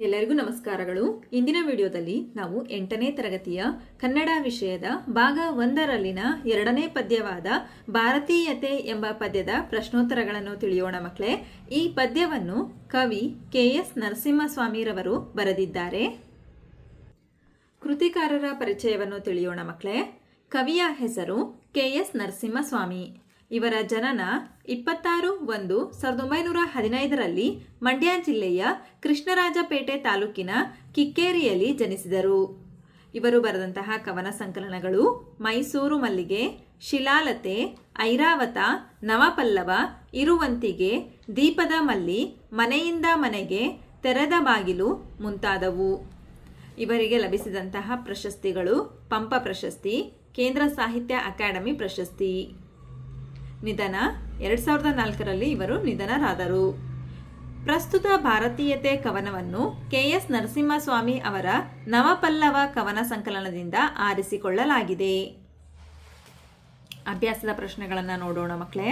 ಎಲ್ಲರಿಗೂ ನಮಸ್ಕಾರಗಳು. ಇಂದಿನ ವಿಡಿಯೋದಲ್ಲಿ ನಾವು ಎಂಟನೇ ತರಗತಿಯ ಕನ್ನಡ ವಿಷಯದ ಭಾಗ ಒಂದರಲ್ಲಿನ ಎರಡನೇ ಪದ್ಯವಾದ ಭಾರತೀಯತೆ ಎಂಬ ಪದ್ಯದ ಪ್ರಶ್ನೋತ್ತರಗಳನ್ನು ತಿಳಿಯೋಣ ಮಕ್ಕಳೇ. ಈ ಪದ್ಯವನ್ನು ಕವಿ ಕೆ ಎಸ್ ನರಸಿಂಹಸ್ವಾಮಿರವರು ಬರೆದಿದ್ದಾರೆ. ಕೃತಿಕಾರರ ಪರಿಚಯವನ್ನು ತಿಳಿಯೋಣ ಮಕ್ಕಳೇ. ಕವಿಯ ಹೆಸರು ಕೆ ಎಸ್ ನರಸಿಂಹಸ್ವಾಮಿ. ಇವರ ಜನನ ಇಪ್ಪತ್ತಾರು ಒಂದು ಸಾವಿರದ ಒಂಬೈನೂರ ಹದಿನೈದರಲ್ಲಿ ಮಂಡ್ಯ ಜಿಲ್ಲೆಯ ಕೃಷ್ಣರಾಜಪೇಟೆ ತಾಲೂಕಿನ ಕಿಕ್ಕೇರಿಯಲ್ಲಿ ಜನಿಸಿದರು. ಇವರು ಬರೆದಂತಹ ಕವನ ಸಂಕಲನಗಳು ಮೈಸೂರು ಮಲ್ಲಿಗೆ, ಶಿಲಾಲತೆ, ಐರಾವತ, ನವಪಲ್ಲವ, ಇರುವಂತಿಗೆ, ದೀಪದ ಮಲ್ಲಿ, ಮನೆಯಿಂದ ಮನೆಗೆ, ತೆರೆದ ಬಾಗಿಲು ಮುಂತಾದವು. ಇವರಿಗೆ ಲಭಿಸಿದಂತಹ ಪ್ರಶಸ್ತಿಗಳು ಪಂಪ ಪ್ರಶಸ್ತಿ, ಕೇಂದ್ರ ಸಾಹಿತ್ಯ ಅಕಾಡೆಮಿ ಪ್ರಶಸ್ತಿ. ನಿಧನ. ಎರಡು ಸಾವಿರದ ನಾಲ್ಕರಲ್ಲಿ ಇವರು ನಿಧನರಾದರು. ಪ್ರಸ್ತುತ ಭಾರತೀಯತೆ ಕವನವನ್ನು ಕೆ ಎಸ್ ನರಸಿಂಹಸ್ವಾಮಿ ಅವರ ನವಪಲ್ಲವ ಕವನ ಸಂಕಲನದಿಂದ ಆರಿಸಿಕೊಳ್ಳಲಾಗಿದೆ. ಅಭ್ಯಾಸದ ಪ್ರಶ್ನೆಗಳನ್ನು ನೋಡೋಣ ಮಕ್ಕಳೇ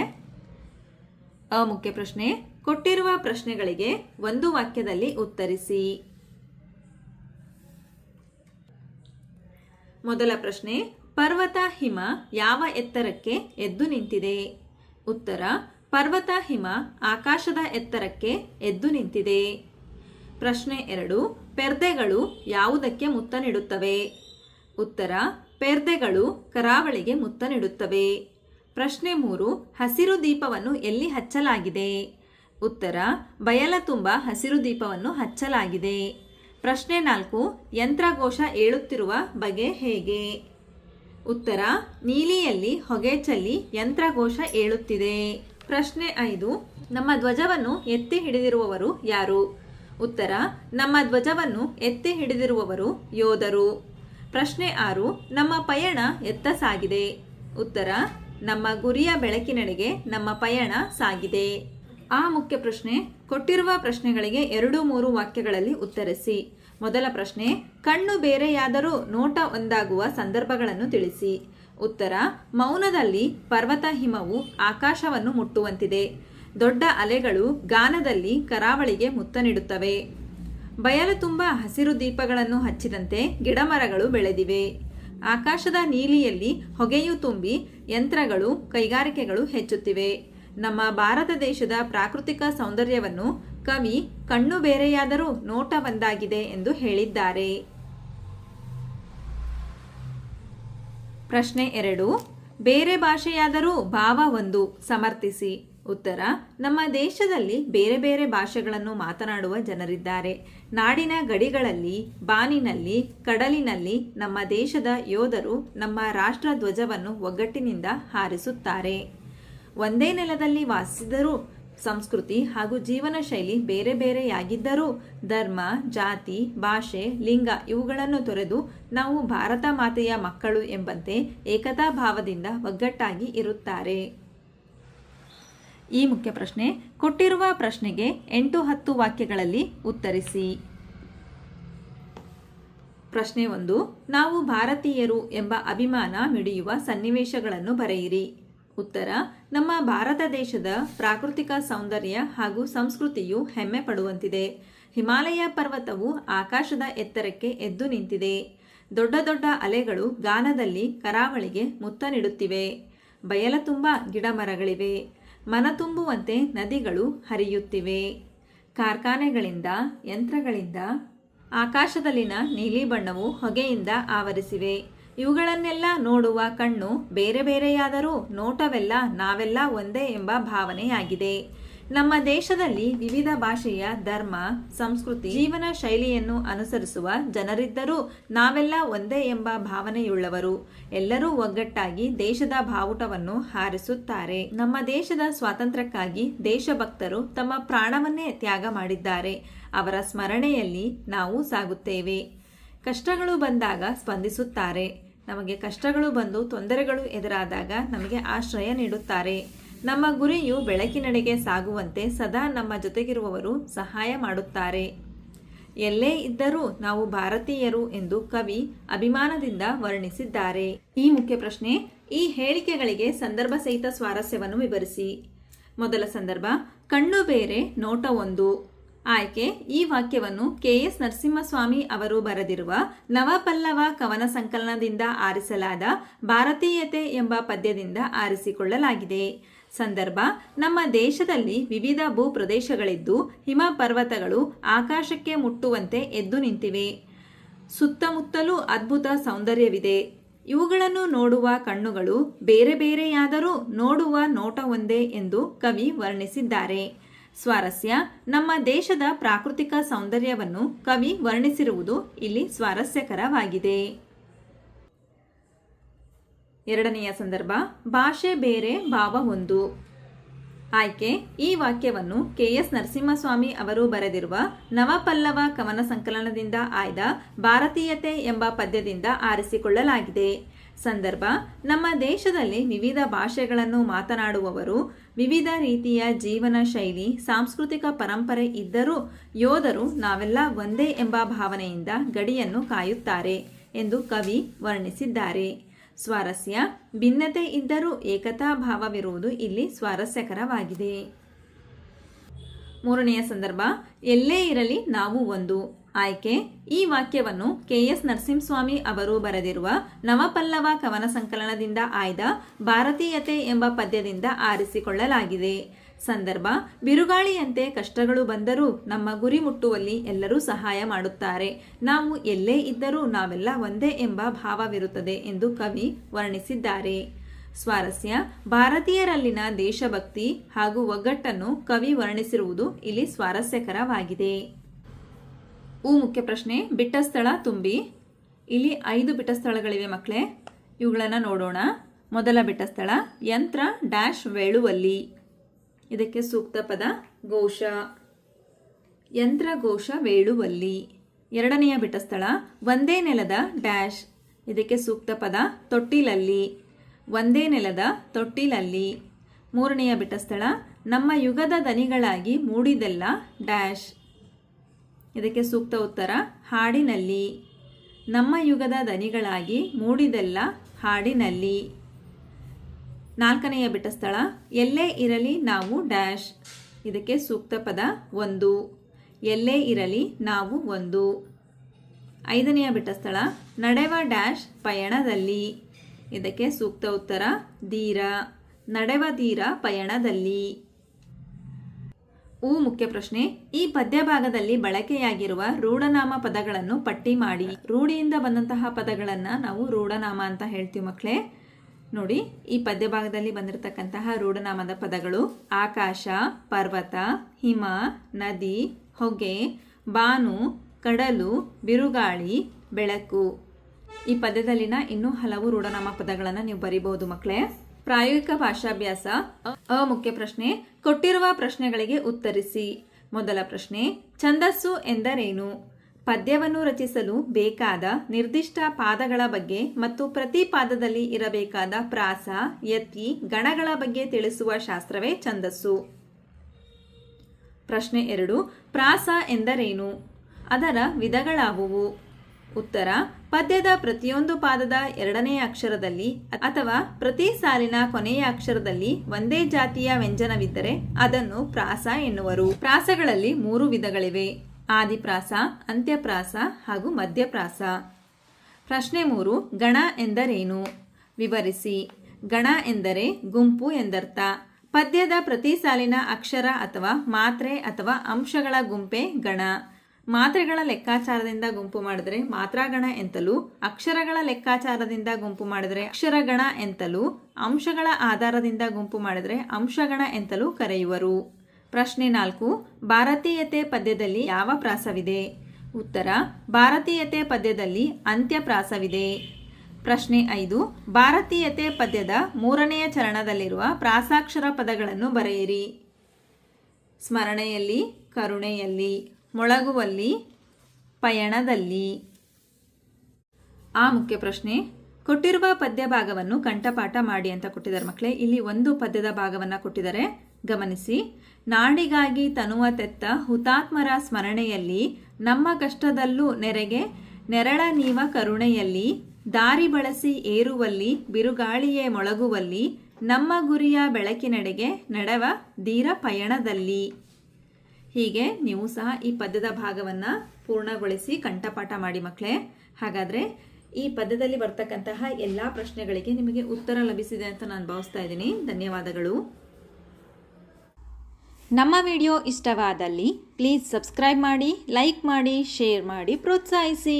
ಅ ಮುಖ್ಯ ಪ್ರಶ್ನೆ, ಕೊಟ್ಟಿರುವ ಪ್ರಶ್ನೆಗಳಿಗೆ ಒಂದು ವಾಕ್ಯದಲ್ಲಿ ಉತ್ತರಿಸಿ. ಮೊದಲ ಪ್ರಶ್ನೆ ಪರ್ವತ ಹಿಮ ಯಾವ ಎತ್ತರಕ್ಕೆ ಎದ್ದು ನಿಂತಿದೆ? ಉತ್ತರ, ಪರ್ವತ ಹಿಮ ಆಕಾಶದ ಎತ್ತರಕ್ಕೆ ಎದ್ದು ನಿಂತಿದೆ. ಪ್ರಶ್ನೆ ಎರಡು, ಪೆರ್ದೆಗಳು ಯಾವುದಕ್ಕೆ ಮುತ್ತ ನೀಡುತ್ತವೆ? ಉತ್ತರ, ಪೆರ್ದೆಗಳು ಕರಾವಳಿಗೆ ಮುತ್ತ ನೀಡುತ್ತವೆ. ಪ್ರಶ್ನೆ ಮೂರು, ಹಸಿರು ದೀಪವನ್ನು ಎಲ್ಲಿ ಹಚ್ಚಲಾಗಿದೆ? ಉತ್ತರ, ಬಯಲ ತುಂಬ ಹಸಿರು ದೀಪವನ್ನು ಹಚ್ಚಲಾಗಿದೆ. ಪ್ರಶ್ನೆ ನಾಲ್ಕು, ಯಂತ್ರಘೋಷ ಏಳುತ್ತಿರುವ ಬಗೆ ಹೇಗೆ? ಉತ್ತರ, ನೀಲಿಯಲ್ಲಿ ಹೊಗೆ ಚೆಲ್ಲಿ ಯಂತ್ರಘೋಷ ಏಳುತ್ತಿದೆ. ಪ್ರಶ್ನೆ ಐದು, ನಮ್ಮ ಧ್ವಜವನ್ನು ಎತ್ತಿ ಹಿಡಿದಿರುವವರು ಯಾರು? ಉತ್ತರ, ನಮ್ಮ ಧ್ವಜವನ್ನು ಎತ್ತಿ ಹಿಡಿದಿರುವವರು ಯೋಧರು. ಪ್ರಶ್ನೆ ಆರು, ನಮ್ಮ ಪಯಣ ಎತ್ತ ಸಾಗಿದೆ. ಉತ್ತರ, ನಮ್ಮ ಗುರಿಯ ಬೆಳಕಿನೆಡೆಗೆ ನಮ್ಮ ಪಯಣ ಸಾಗಿದೆ. ಆ ಮುಖ್ಯ ಪ್ರಶ್ನೆ, ಕೊಟ್ಟಿರುವ ಪ್ರಶ್ನೆಗಳಿಗೆ ಎರಡು ಮೂರು ವಾಕ್ಯಗಳಲ್ಲಿ ಉತ್ತರಿಸಿ. ಮೊದಲ ಪ್ರಶ್ನೆ, ಕಣ್ಣು ಬೇರೆಯಾದರೂ ನೋಟ ಒಂದಾಗುವ ಸಂದರ್ಭಗಳನ್ನು ತಿಳಿಸಿ. ಉತ್ತರ, ಮೌನದಲ್ಲಿ ಪರ್ವತ ಹಿಮವು ಆಕಾಶವನ್ನು ಮುಟ್ಟುವಂತಿದೆ. ದೊಡ್ಡ ಅಲೆಗಳು ಗಾನದಲ್ಲಿ ಕರಾವಳಿಗೆ ಮುತ್ತ ನೀಡುತ್ತವೆ ಬಯಲು ತುಂಬ ಹಸಿರು ದೀಪಗಳನ್ನು ಹಚ್ಚಿದಂತೆ ಗಿಡಮರಗಳು ಬೆಳೆದಿವೆ. ಆಕಾಶದ ನೀಲಿಯಲ್ಲಿ ಹೊಗೆಯು ತುಂಬಿ ಯಂತ್ರಗಳು, ಕೈಗಾರಿಕೆಗಳು ಹೆಚ್ಚುತ್ತಿವೆ. ನಮ್ಮ ಭಾರತ ದೇಶದ ಪ್ರಾಕೃತಿಕ ಸೌಂದರ್ಯವನ್ನು ಕವಿ ಕಣ್ಣು ಬೇರೆಯಾದರೂ ನೋಟ ಒಂದಾಗಿದೆ ಎಂದು ಹೇಳಿದ್ದಾರೆ. ಪ್ರಶ್ನೆ ಎರಡು, ಬೇರೆ ಭಾಷೆಯಾದರೂ ಭಾವ ಒಂದು, ಸಮರ್ಥಿಸಿ. ಉತ್ತರ, ನಮ್ಮ ದೇಶದಲ್ಲಿ ಬೇರೆ ಬೇರೆ ಭಾಷೆಗಳನ್ನು ಮಾತನಾಡುವ ಜನರಿದ್ದಾರೆ. ನಾಡಿನ ಗಡಿಗಳಲ್ಲಿ, ಬಾನಿನಲ್ಲಿ, ಕಡಲಿನಲ್ಲಿ ನಮ್ಮ ದೇಶದ ಯೋಧರು ನಮ್ಮ ರಾಷ್ಟ್ರ ಧ್ವಜವನ್ನು ಒಗ್ಗಟ್ಟಿನಿಂದ ಹಾರಿಸುತ್ತಾರೆ. ಒಂದೇ ನೆಲದಲ್ಲಿ ವಾಸಿಸಿದರೂ ಸಂಸ್ಕೃತಿ ಹಾಗೂ ಜೀವನ ಶೈಲಿ ಬೇರೆ ಬೇರೆಯಾಗಿದ್ದರೂ ಧರ್ಮ, ಜಾತಿ, ಭಾಷೆ, ಲಿಂಗ ಇವುಗಳನ್ನು ತೊರೆದು ನಾವು ಭಾರತ ಮಾತೆಯ ಮಕ್ಕಳು ಎಂಬಂತೆ ಏಕತಾ ಭಾವದಿಂದ ಒಗ್ಗಟ್ಟಾಗಿ ಇರುತ್ತಾರೆ. ಈ ಮುಖ್ಯ ಪ್ರಶ್ನೆ, ಕೊಟ್ಟಿರುವ ಪ್ರಶ್ನೆಗೆ ಎಂಟು ಹತ್ತು ವಾಕ್ಯಗಳಲ್ಲಿ ಉತ್ತರಿಸಿ. ಪ್ರಶ್ನೆ ಒಂದು, ನಾವು ಭಾರತೀಯರು ಎಂಬ ಅಭಿಮಾನ ಮಿಡಿಯುವ ಸನ್ನಿವೇಶಗಳನ್ನು ಬರೆಯಿರಿ. ಉತ್ತರ, ನಮ್ಮ ಭಾರತ ದೇಶದ ಪ್ರಾಕೃತಿಕ ಸೌಂದರ್ಯ ಹಾಗೂ ಸಂಸ್ಕೃತಿಯು ಹೆಮ್ಮೆ ಪಡುವಂತಿದೆ. ಹಿಮಾಲಯ ಪರ್ವತವು ಆಕಾಶದ ಎತ್ತರಕ್ಕೆ ಎದ್ದು ನಿಂತಿದೆ. ದೊಡ್ಡ ದೊಡ್ಡ ಅಲೆಗಳು ಗಾನದಲ್ಲಿ ಕರಾವಳಿಗೆ ಮುತ್ತ ನೀಡುತ್ತಿವೆ. ಬಯಲ ತುಂಬ ಗಿಡಮರಗಳಿವೆ. ಮನ ತುಂಬುವಂತೆ ನದಿಗಳು ಹರಿಯುತ್ತಿವೆ. ಕಾರ್ಖಾನೆಗಳಿಂದ, ಯಂತ್ರಗಳಿಂದ, ಆಕಾಶದಲ್ಲಿನ ನೀಲಿ ಬಣ್ಣವು ಹೊಗೆಯಿಂದ ಆವರಿಸಿವೆ. ಇವುಗಳನ್ನೆಲ್ಲ ನೋಡುವ ಕಣ್ಣು ಬೇರೆ ಬೇರೆಯಾದರೂ ನೋಟವೆಲ್ಲ ನಾವೆಲ್ಲ ಒಂದೇ ಎಂಬ ಭಾವನೆಯಾಗಿದೆ. ನಮ್ಮ ದೇಶದಲ್ಲಿ ವಿವಿಧ ಭಾಷೆಯ ಧರ್ಮ, ಸಂಸ್ಕೃತಿ, ಜೀವನ ಶೈಲಿಯನ್ನು ಅನುಸರಿಸುವ ಜನರಿದ್ದರೂ ನಾವೆಲ್ಲ ಒಂದೇ ಎಂಬ ಭಾವನೆಯುಳ್ಳವರು. ಎಲ್ಲರೂ ಒಗ್ಗಟ್ಟಾಗಿ ದೇಶದ ಬಾವುಟವನ್ನು ಹಾರಿಸುತ್ತಾರೆ. ನಮ್ಮ ದೇಶದ ಸ್ವಾತಂತ್ರ್ಯಕ್ಕಾಗಿ ದೇಶಭಕ್ತರು ತಮ್ಮ ಪ್ರಾಣವನ್ನೇ ತ್ಯಾಗ ಮಾಡಿದ್ದಾರೆ. ಅವರ ಸ್ಮರಣೆಯಲ್ಲಿ ನಾವು ಸಾಗುತ್ತೇವೆ. ಕಷ್ಟಗಳು ಬಂದಾಗ ಸ್ಪಂದಿಸುತ್ತಾರೆ. ನಮಗೆ ಕಷ್ಟಗಳು ಬಂದು ತೊಂದರೆಗಳು ಎದುರಾದಾಗ ನಮಗೆ ಆಶ್ರಯ ನೀಡುತ್ತಾರೆ. ನಮ್ಮ ಗುರಿಯು ಬೆಳಕಿನಡೆಗೆ ಸಾಗುವಂತೆ ಸದಾ ನಮ್ಮ ಜೊತೆಗಿರುವವರು ಸಹಾಯ ಮಾಡುತ್ತಾರೆ. ಎಲ್ಲೇ ಇದ್ದರೂ ನಾವು ಭಾರತೀಯರು ಎಂದು ಕವಿ ಅಭಿಮಾನದಿಂದ ವರ್ಣಿಸಿದ್ದಾರೆ. ಈ ಮುಖ್ಯ ಪ್ರಶ್ನೆ, ಈ ಹೇಳಿಕೆಗಳಿಗೆ ಸಂದರ್ಭ ಸಹಿತ ಸ್ವಾರಸ್ಯವನ್ನು ವಿವರಿಸಿ. ಮೊದಲ ಸಂದರ್ಭ, ಕಣ್ಣು ಬೇರೆ, ನೋಟ ಒಂದು. ಆಯ್ಕೆ, ಈ ವಾಕ್ಯವನ್ನು ಕೆ ಎಸ್ ನರಸಿಂಹಸ್ವಾಮಿ ಅವರು ಬರೆದಿರುವ ನವಪಲ್ಲವ ಕವನ ಸಂಕಲನದಿಂದ ಆರಿಸಲಾದ ಭಾರತೀಯತೆ ಎಂಬ ಪದ್ಯದಿಂದ ಆರಿಸಿಕೊಳ್ಳಲಾಗಿದೆ. ಸಂದರ್ಭ, ನಮ್ಮ ದೇಶದಲ್ಲಿ ವಿವಿಧ ಭೂ ಪ್ರದೇಶಗಳಿದ್ದು ಹಿಮ ಪರ್ವತಗಳು ಆಕಾಶಕ್ಕೆ ಮುಟ್ಟುವಂತೆ ಎದ್ದು ನಿಂತಿವೆ. ಸುತ್ತಮುತ್ತಲೂ ಅದ್ಭುತ ಸೌಂದರ್ಯವಿದೆ. ಇವುಗಳನ್ನು ನೋಡುವ ಕಣ್ಣುಗಳು ಬೇರೆ ಬೇರೆಯಾದರೂ ನೋಡುವ ನೋಟ ಒಂದೇ ಎಂದು ಕವಿ ವರ್ಣಿಸಿದ್ದಾರೆ. ಸ್ವಾರಸ್ಯ. ನಮ್ಮ ದೇಶದ ಪ್ರಾಕೃತಿಕ ಸೌಂದರ್ಯವನ್ನು ಕವಿ ವರ್ಣಿಸಿರುವುದು ಇಲ್ಲಿ ಸ್ವಾರಸ್ಯಕರವಾಗಿದೆ. ಎರಡನೆಯ ಸಂದರ್ಭ, ಭಾಷೆ ಬೇರೆ ಭಾವ ಒಂದು. ಆಯ್ಕೆ, ಈ ವಾಕ್ಯವನ್ನು ಕೆ ಎಸ್ ನರಸಿಂಹಸ್ವಾಮಿ ಅವರು ಬರೆದಿರುವ ನವಪಲ್ಲವ ಕವನ ಸಂಕಲನದಿಂದ ಆಯ್ದ ಭಾರತೀಯತೆ ಎಂಬ ಪದ್ಯದಿಂದ ಆರಿಸಿಕೊಳ್ಳಲಾಗಿದೆ. ಸಂದರ್ಭ, ನಮ್ಮ ದೇಶದಲ್ಲಿ ವಿವಿಧ ಭಾಷೆಗಳನ್ನು ಮಾತನಾಡುವವರು, ವಿವಿಧ ರೀತಿಯ ಜೀವನ ಶೈಲಿ, ಸಾಂಸ್ಕೃತಿಕ ಪರಂಪರೆ ಇದ್ದರೂ ಯೋಧರು ನಾವೆಲ್ಲ ಒಂದೇ ಎಂಬ ಭಾವನೆಯಿಂದ ಗಡಿಯನ್ನು ಕಾಯುತ್ತಾರೆ ಎಂದು ಕವಿ ವರ್ಣಿಸಿದ್ದಾರೆ. ಸ್ವಾರಸ್ಯ. ಭಿನ್ನತೆ ಇದ್ದರೂ ಏಕತಾ ಭಾವವಿರುವುದು ಇಲ್ಲಿ ಸ್ವಾರಸ್ಯಕರವಾಗಿದೆ. ಮೂರನೆಯ ಸಂದರ್ಭ ಎಲ್ಲೇ ಇರಲಿ ನಾವು ಒಂದು. ಆಯ್ಕೆ. ಈ ವಾಕ್ಯವನ್ನು ಕೆ ಎಸ್ ನರಸಿಂಹಸ್ವಾಮಿ ಅವರು ಬರೆದಿರುವ ನವಪಲ್ಲವ ಕವನ ಸಂಕಲನದಿಂದ ಆಯ್ದ ಭಾರತೀಯತೆ ಎಂಬ ಪದ್ಯದಿಂದ ಆರಿಸಿಕೊಳ್ಳಲಾಗಿದೆ. ಸಂದರ್ಭ, ಬಿರುಗಾಳಿಯಂತೆ ಕಷ್ಟಗಳು ಬಂದರೂ ನಮ್ಮ ಗುರಿ ಮುಟ್ಟುವಲ್ಲಿ ಎಲ್ಲರೂ ಸಹಾಯ ಮಾಡುತ್ತಾರೆ. ನಾವು ಎಲ್ಲೇ ಇದ್ದರೂ ನಾವೆಲ್ಲ ಒಂದೇ ಎಂಬ ಭಾವವಿರುತ್ತದೆ ಎಂದು ಕವಿ ವರ್ಣಿಸಿದ್ದಾರೆ. ಸ್ವಾರಸ್ಯ, ಭಾರತೀಯರಲ್ಲಿನ ದೇಶಭಕ್ತಿ ಹಾಗೂ ಒಗ್ಗಟ್ಟನ್ನು ಕವಿ ವರ್ಣಿಸಿರುವುದು ಇಲ್ಲಿ ಸ್ವಾರಸ್ಯಕರವಾಗಿದೆ. ಉ ಮುಖ್ಯ ಪ್ರಶ್ನೆ ಬಿಟ್ಟ ಸ್ಥಳ ತುಂಬಿ. ಇಲ್ಲಿ ಐದು ಬಿಟ್ಟ ಸ್ಥಳಗಳಿವೆ ಮಕ್ಕಳೇ ಇವುಗಳನ್ನು ನೋಡೋಣ. ಮೊದಲ ಬಿಟ್ಟ ಸ್ಥಳ ಯಂತ್ರ ಡ್ಯಾಶ್ ವೇಳುವಲ್ಲಿ. ಇದಕ್ಕೆ ಸೂಕ್ತ ಪದ, ಘೋಷ. ಯಂತ್ರಘೋಷ ವೇಳುವಲ್ಲಿ. ಎರಡನೆಯ ಬಿಟ್ಟ ಸ್ಥಳ ಒಂದೇ ನೆಲದ ಡ್ಯಾಶ್. ಇದಕ್ಕೆ ಸೂಕ್ತ ಪದ, ತೊಟ್ಟಿಲಲ್ಲಿ. ಒಂದೇ ನೆಲದ ತೊಟ್ಟಿಲಲ್ಲಿ. ಮೂರನೆಯ ಬಿಟ್ಟ ಸ್ಥಳ ನಮ್ಮ ಯುಗದ ದನಿಗಳಾಗಿ ಮೂಡಿದೆಲ್ಲ ಡ್ಯಾಶ್. ಇದಕ್ಕೆ ಸೂಕ್ತ ಉತ್ತರ, ಹಾಡಿನಲ್ಲಿ. ನಮ್ಮ ಯುಗದ ದನಿಗಳಾಗಿ ಮೂಡಿದೆಲ್ಲ ಹಾಡಿನಲ್ಲಿ. ನಾಲ್ಕನೆಯ ಬಿಟ್ಟ ಸ್ಥಳ, ಎಲ್ಲೇ ಇರಲಿ ನಾವು ಡ್ಯಾಶ್. ಇದಕ್ಕೆ ಸೂಕ್ತ ಪದ ಒಂದು. ಎಲ್ಲೇ ಇರಲಿ ನಾವು ಒಂದು. ಐದನೆಯ ಬಿಟ್ಟ ಸ್ಥಳ, ನಡೆವ ಡ್ಯಾಶ್ ಪಯಣದಲ್ಲಿ. ಇದಕ್ಕೆ ಸೂಕ್ತ ಉತ್ತರ, ಧೀರ. ನಡೆವ ಧೀರ ಪಯಣದಲ್ಲಿ. ಉ ಮುಖ್ಯ ಪ್ರಶ್ನೆ. ಈ ಪದ್ಯ ಭಾಗದಲ್ಲಿ ಬಳಕೆಯಾಗಿರುವ ರೂಢನಾಮ ಪದಗಳನ್ನು ಪಟ್ಟಿ ಮಾಡಿ. ರೂಢಿಯಿಂದ ಬಂದಂತಹ ಪದಗಳನ್ನು ನಾವು ರೂಢನಾಮ ಅಂತ ಹೇಳ್ತೀವಿ ಮಕ್ಕಳೇ ನೋಡಿ, ಈ ಪದ್ಯ ಭಾಗದಲ್ಲಿ ಬಂದಿರತಕ್ಕಂತಹ ರೂಢನಾಮದ ಪದಗಳು ಆಕಾಶ, ಪರ್ವತ, ಹಿಮ, ನದಿ, ಹೊಗೆ, ಬಾನು, ಕಡಲು, ಬಿರುಗಾಳಿ, ಬೆಳಕು. ಈ ಪದ್ಯದಲ್ಲಿನ ಇನ್ನೂ ಹಲವು ರೂಢನಾಮ ಪದಗಳನ್ನು ನೀವು ಬರಿಬಹುದು ಮಕ್ಕಳೇ ಪ್ರಾಯೋಗಿಕ ಭಾಷಾಭ್ಯಾಸ ಅ- ಮುಖ್ಯ ಪ್ರಶ್ನೆ, ಕೊಟ್ಟಿರುವ ಪ್ರಶ್ನೆಗಳಿಗೆ ಉತ್ತರಿಸಿ. ಮೊದಲ ಪ್ರಶ್ನೆ, ಛಂದಸ್ಸು ಎಂದರೇನು? ಪದ್ಯವನ್ನು ರಚಿಸಲು ಬೇಕಾದ ನಿರ್ದಿಷ್ಟ ಪಾದಗಳ ಬಗ್ಗೆ ಮತ್ತು ಪ್ರತಿ ಪಾದದಲ್ಲಿ ಇರಬೇಕಾದ ಪ್ರಾಸ, ಯತಿ, ಗಣಗಳ ಬಗ್ಗೆ ತಿಳಿಸುವ ಶಾಸ್ತ್ರವೇ ಛಂದಸ್ಸು. ಪ್ರಶ್ನೆ ಎರಡು, ಪ್ರಾಸ ಎಂದರೇನು? ಅದರ ವಿಧಗಳಾವುವು? ಉತ್ತರ ಪದ್ಯದ ಪ್ರತಿಯೊಂದು ಪಾದದ ಎರಡನೇ ಅಕ್ಷರದಲ್ಲಿ ಅಥವಾ ಪ್ರತಿ ಸಾಲಿನ ಕೊನೆಯ ಅಕ್ಷರದಲ್ಲಿ ಒಂದೇ ಜಾತಿಯ ವ್ಯಂಜನವಿದ್ದರೆ ಅದನ್ನು ಪ್ರಾಸ ಎನ್ನುವರು. ಪ್ರಾಸಗಳಲ್ಲಿ ಮೂರು ವಿಧಗಳಿವೆ. ಆದಿಪ್ರಾಸ, ಅಂತ್ಯಪ್ರಾಸ ಹಾಗೂ ಮಧ್ಯಪ್ರಾಸ. ಪ್ರಶ್ನೆ ಮೂರು, ಗಣ ಎಂದರೇನು? ವಿವರಿಸಿ. ಗಣ ಎಂದರೆ ಗುಂಪು ಎಂದರ್ಥ. ಪದ್ಯದ ಪ್ರತಿ ಸಾಲಿನ ಅಕ್ಷರ ಅಥವಾ ಮಾತ್ರೆ ಅಥವಾ ಅಂಶಗಳ ಗುಂಪೇ ಗಣ. ಮಾತ್ರೆಗಳ ಲೆಕ್ಕಾಚಾರದಿಂದ ಗುಂಪು ಮಾಡಿದರೆ ಮಾತ್ರಾಗಣ ಎಂತಲೂ, ಅಕ್ಷರಗಳ ಲೆಕ್ಕಾಚಾರದಿಂದ ಗುಂಪು ಮಾಡಿದರೆ ಅಕ್ಷರಗಣ ಎಂತಲೂ, ಅಂಶಗಳ ಆಧಾರದಿಂದ ಗುಂಪು ಮಾಡಿದರೆ ಅಂಶಗಣ ಎಂತಲೂ ಕರೆಯುವರು. ಪ್ರಶ್ನೆ ನಾಲ್ಕು, ಭಾರತೀಯತೆ ಪದ್ಯದಲ್ಲಿ ಯಾವ ಪ್ರಾಸವಿದೆ? ಉತ್ತರ, ಭಾರತೀಯತೆ ಪದ್ಯದಲ್ಲಿ ಅಂತ್ಯಪ್ರಾಸವಿದೆ ಪ್ರಶ್ನೆ ಐದು, ಭಾರತೀಯತೆ ಪದ್ಯದ ಮೂರನೆಯ ಚರಣದಲ್ಲಿರುವ ಪ್ರಾಸಾಕ್ಷರ ಪದಗಳನ್ನು ಬರೆಯಿರಿ. ಸ್ಮರಣೆಯಲ್ಲಿ, ಕರುಣೆಯಲ್ಲಿ. ಮೊಳಗುವಲ್ಲಿ, ಪಯಣದಲ್ಲಿ. ಆ ಮುಖ್ಯ ಪ್ರಶ್ನೆ, ಕೊಟ್ಟಿರುವ ಪದ್ಯ ಭಾಗವನ್ನು ಕಂಠಪಾಠ ಮಾಡಿ ಅಂತ ಕೊಟ್ಟಿದ್ದಾರೆ ಮಕ್ಕಳೇ. ಇಲ್ಲಿ ಒಂದು ಪದ್ಯದ ಭಾಗವನ್ನು ಕೊಟ್ಟಿದ್ದಾರೆ. ಗಮನಿಸಿ. ನಾಡಿಗಾಗಿ ತನುವ ತೆತ್ತ ಹುತಾತ್ಮರ ಸ್ಮರಣೆಯಲ್ಲಿ, ನಮ್ಮ ಕಷ್ಟದಲ್ಲೂ ನೆರೆಗೆ, ನೆರಳ ನೀವ ಕರುಣೆಯಲ್ಲಿ, ದಾರಿ ಬಳಸಿ ಏರುವಲ್ಲಿ, ಬಿರುಗಾಳಿಯೇ ಮೊಳಗುವಲ್ಲಿ, ನಮ್ಮ ಗುರಿಯ ಬೆಳಕಿನೆಡೆಗೆ ನಡೆವ ಧೀರ ಪಯಣದಲ್ಲಿ. ಹೀಗೆ ನೀವು ಸಹ ಈ ಪದ್ಯದ ಭಾಗವನ್ನು ಪೂರ್ಣಗೊಳಿಸಿ ಕಂಠಪಾಠ ಮಾಡಿ ಮಕ್ಕಳೇ ಹಾಗಾದರೆ ಈ ಪದ್ಯದಲ್ಲಿ ಬರ್ತಕ್ಕಂತಹ ಎಲ್ಲ ಪ್ರಶ್ನೆಗಳಿಗೆ ನಿಮಗೆ ಉತ್ತರ ಲಭಿಸಿದೆ ಅಂತ ನಾನು ಭಾವಿಸ್ತಾ ಇದ್ದೀನಿ. ಧನ್ಯವಾದಗಳು. ನಮ್ಮ ವಿಡಿಯೋ ಇಷ್ಟವಾದಲ್ಲಿ ಪ್ಲೀಸ್ ಸಬ್ಸ್ಕ್ರೈಬ್ ಮಾಡಿ, ಲೈಕ್ ಮಾಡಿ, ಶೇರ್ ಮಾಡಿ, ಪ್ರೋತ್ಸಾಹಿಸಿ.